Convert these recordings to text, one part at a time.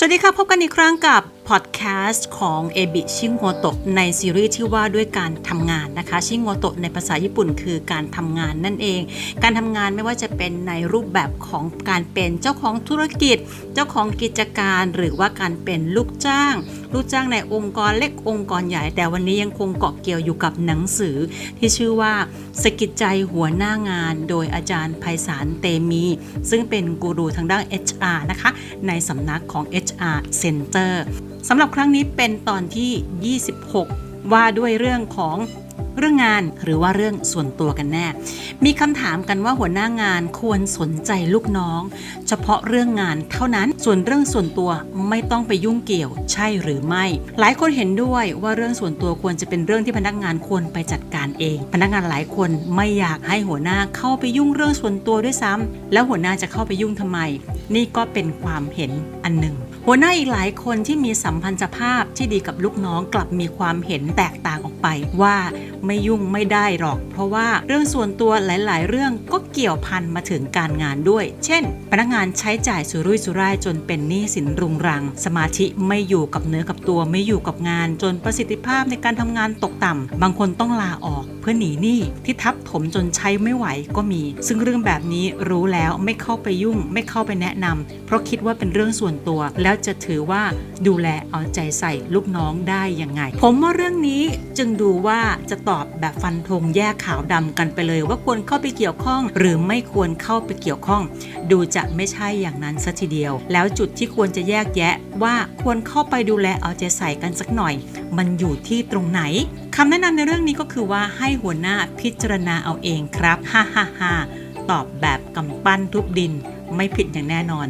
สวัสดีค่ะ พบกันอีกครั้งกับพอดแคสต์ของเอบิชิงโงโตะในซีรีส์ที่ว่าด้วยการทำงานนะคะ ชิงโงโตะในภาษาญี่ปุ่นคือการทำงานนั่นเอง การทำงานไม่ว่าจะเป็นในรูปแบบของการเป็นเจ้าของธุรกิจ เจ้าของกิจการ หรือว่าการเป็นลูกจ้าง ลูกจ้างในองค์กรเล็กองค์กรใหญ่ แต่วันนี้ยังคงเกาะเกี่ยวอยู่กับหนังสือ ที่ชื่อว่าสกิจใจหัวหน้างาน โดยอาจารย์ไพศาลเตมี ซึ่งเป็นกูรูทางด้าน HR นะคะในสำนักของ HR Center สำหรับครั้งนี้เป็นตอนที่ 26 ว่าด้วยเรื่องของเรื่องงานหรือว่าเรื่องส่วนตัวกันแน่ มีคำถามกันว่าหัวหน้างานควรสนใจลูกน้อง เฉพาะเรื่องงานเท่านั้น ส่วนเรื่องส่วนตัวไม่ต้องไปยุ่งเกี่ยวใช่หรือไม่ หลายคนเห็นด้วยว่าเรื่องส่วนตัวควรจะเป็นเรื่องที่พนักงานควรไปจัดการเอง พนักงานหลายคนไม่อยากให้หัวหน้าเข้าไปยุ่งเรื่องส่วนตัวด้วยซ้ำแล้วหัวหน้าจะเข้าไปยุ่งทำไม นี่ก็เป็นความเห็นอันหนึ่ง หัวหน้าอีกหลายคนที่มีสัมพันธภาพที่ดีกับลูกน้องกลับมีความเห็นแตกต่างออกไปว่าไม่ยุ่งไม่ได้หรอก เพราะว่าเรื่องส่วนตัวหลาย ๆ เรื่องก็เกี่ยวพันมาถึงการงานด้วย เช่น พนักงานใช้จ่ายสุรุ่ยสุร่ายจนเป็นหนี้สินรุงรัง สมาธิไม่อยู่กับเนื้อกับตัวไม่อยู่กับงาน จนประสิทธิภาพในการทำงานตกต่ำบางคนต้องลาออก พื่อหนีหนี้ที่ทับถมจนใช้ไม่ไหวก็มี ซึ่งเรื่องแบบนี้รู้แล้วไม่เข้าไปยุ่ง ไม่เข้าไปแนะนำเพราะคิดว่าเป็นเรื่องส่วนตัว แล้วจะถือว่าดูแลเอาใจใส่ลูกน้องได้ยังไง ผมว่าเรื่องนี้จึงดูว่าจะตอบแบบฟันธงแยกขาวดำกันไปเลยว่าควรเข้าไปเกี่ยวข้อง หรือไม่ควรเข้าไปเกี่ยวข้อง ดูจะไม่ใช่อย่างนั้นสัทีเดียว แล้วจุดที่ควรจะแยกแยะว่าควรเข้าไปดูแลเอาใจใส่กันสักหน่อยมันอยู่ที่ตรงไหนคำแนะนำในเรื่องนี้ก็คือว่าให้หัวหน้าพิจารณาเอาเองครับ ฮ่าฮ่าฮ่าตอบแบบกำปั้นทุบดิน ไม่ผิดอย่างแน่นอน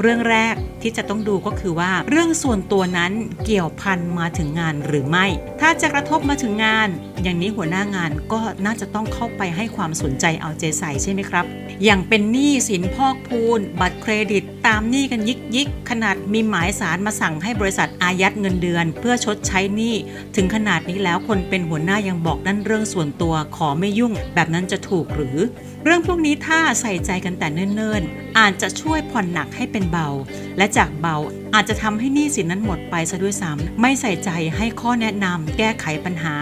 เรื่องแรกที่จะต้องดูก็คือว่า เรื่องส่วนตัวนั้นเกี่ยวพันมาถึงงานหรือไม่ ถ้าจะกระทบมาถึงงาน อย่างนี้หัวหน้างานก็น่าจะต้องเข้าไปให้ความสนใจเอาใจใส่ใช่ไหมครับ อย่างเป็นหนี้สินพอกพูน บัตรเครดิต ตามหนี้กันยิกยิกขนาดมีหมายสารมาสั่งให้บริษัทอายัดเงินเดือน เพื่อชดใช้หนี้ถึงขนาดนี้แล้วคนเป็นหัวหน้ายังบอกนั่นเรื่องส่วนตัวขอไม่ยุ่ง แบบนั้นจะถูกหรือ เรื่องพวกนี้ถ้าใส่ใจกันแต่เนิ่นๆ อาจจะช่วยผ่อนหนักให้เป็นเบา และจากเบาอาจจะทำให้หนี้สินนั้นหมดไปซะด้วยซ้ำไม่ใส่ใจให้ข้อแนะนำแก้ไขปัญหา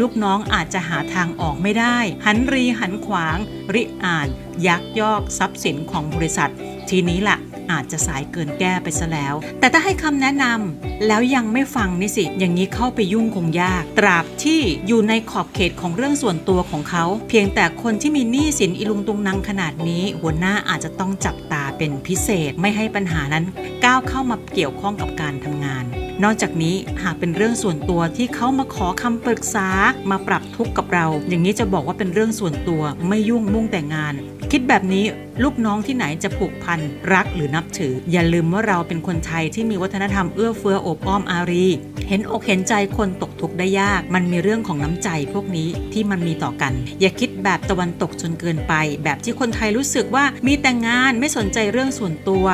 ลูกน้องอาจจะหาทางออกไม่ได้ หันรีหันขวาง ริอ่าน ยักยอก ทรัพย์สินของบริษัท ทีนี้ล่ะ อาจจะสายเกินแก้ไปซะแล้ว แต่ถ้าให้คำแนะนำแล้วยังไม่ฟังนี่สิ อย่างนี้เข้าไปยุ่งคงยาก ตราบที่อยู่ในขอบเขตของเรื่องส่วนตัวของเขา เพียงแต่คนที่มีหนี้สินอีลุงตุงนังขนาดนี้ หัวหน้าอาจจะต้องจับตาเป็นพิเศษไม่ให้ปัญหานั้นก้าวเข้ามาเกี่ยวข้องกับการทำงานนอกจากนี้หากเป็นเรื่องส่วนตัวที่เขามาขอคำปรึกษามาปรับทุกข์กับเรา อย่างนี้จะบอกว่าเป็นเรื่องส่วนตัวไม่ยุ่งมุ่งแต่งาน คิดแบบนี้ลูกน้องที่ไหนจะผูกพันรักหรือนับถือ อย่าลืมว่าเราเป็นคนไทยที่มีวัฒนธรรมเอื้อเฟื้อโอบอ้อมอารี เห็นอกเห็นใจคนตกทุกข์ได้ยาก มันมีเรื่องของน้ำใจพวกนี้ที่มันมีต่อกัน อย่าคิดแบบตะวันตกจนเกินไป แบบที่คนไทยรู้สึกว่ามีแต่งานไม่สนใจเรื่องส่วนตัว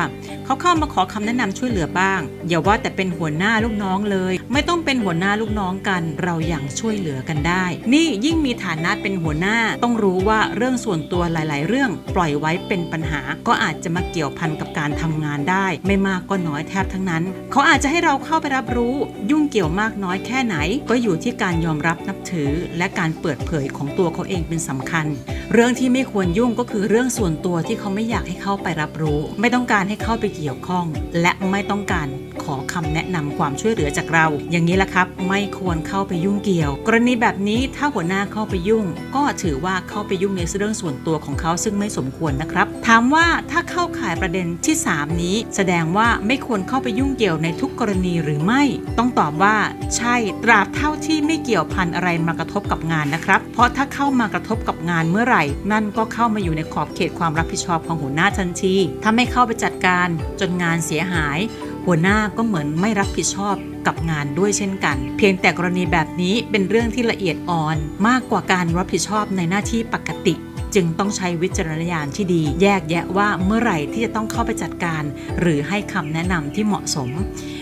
เขาเข้ามาขอคำแนะนำช่วยเหลือบ้าง อย่าว่าแต่เป็นหัวหน้าลูกน้องเลย ไม่ต้องเป็นหัวหน้าลูกน้องกัน เราอย่างช่วยเหลือกันได้ นี่ยิ่งมีฐานะเป็นหัวหน้า ต้องรู้ว่าเรื่องส่วนตัวหลาย ๆ เรื่องปล่อยไว้เป็นปัญหา ก็อาจจะมาเกี่ยวพันกับการทำงานได้ ไม่มากก็น้อยแทบทั้งนั้น เขาอาจจะให้เราเข้าไปรับรู้ ยุ่งเกี่ยวมากน้อยแค่ไหน ก็อยู่ที่การยอมรับนับถือ และการเปิดเผยของตัวเขาเองเป็นสำคัญ เรื่องที่ไม่ควรยุ่งก็คือเรื่องส่วนตัวที่เขาไม่อยากให้เข้าไปรับรู้ ไม่ต้องการให้เข้าไปเกี่ยวข้อง และไม่ต้องการขอคำแนะนำความช่วยเหลือจากเรา อย่างนี้ละครับ ไม่ควรเข้าไปยุ่งเกี่ยว กรณีแบบนี้ถ้าหัวหน้าเข้าไปยุ่ง ก็ถือว่าเข้าไปยุ่งในเรื่องส่วนตัวของเขาซึ่งไม่สมควรนะครับครับ ถามว่าถ้าเข้าข่ายประเด็นที่ 3 นี้ แสดงว่าไม่ควรเข้าไปยุ่งเกี่ยวในทุกกรณีหรือไม่ ต้องตอบว่า ใช่ตราบเท่าที่ไม่เกี่ยวพันอะไรมากระทบกับงานนะครับ เพราะถ้าเข้ามากระทบกับงานเมื่อไหร่ นั่นก็เข้ามาอยู่ในขอบเขตความรับผิดชอบของหัวหน้าทันที ถ้าไม่เข้าไปจัดการจนงานเสียหาย หัวหน้าก็เหมือนไม่รับผิดชอบกับงานด้วยเช่นกัน เพียงแต่กรณีแบบนี้เป็นเรื่องที่ละเอียดอ่อน มากกว่าการรับผิดชอบในหน้าที่ปกติ จึงต้องใช้วิจารณญาณที่ดี แยกแยะว่าเมื่อไหร่ที่จะต้องเข้าไปจัดการ หรือให้คำแนะนำที่เหมาะสม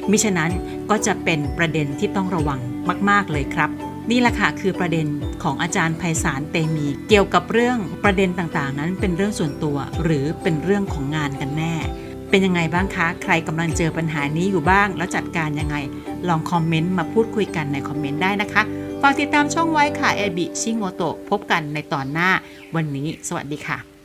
มิฉะนั้นก็จะเป็นประเด็นที่ต้องระวังมาก ๆ เลยครับนี่แหละค่ะคือประเด็นของอาจารย์ไพศาลเตมี เกี่ยวกับเรื่องประเด็นต่างๆ นั้นเป็นเรื่องส่วนตัว หรือเป็นเรื่องของงานกันแน่ เป็นยังไงบ้างคะ ใครกำลังเจอปัญหานี้อยู่บ้าง แล้วจัดการยังไง ลองคอมเมนต์มาพูดคุยกันในคอมเมนต์ได้นะคะ ฝากติดตามช่องไว้ค่ะเอบิชิโงโตะพบกันในตอนหน้า วันนี้ สวัสดีค่ะ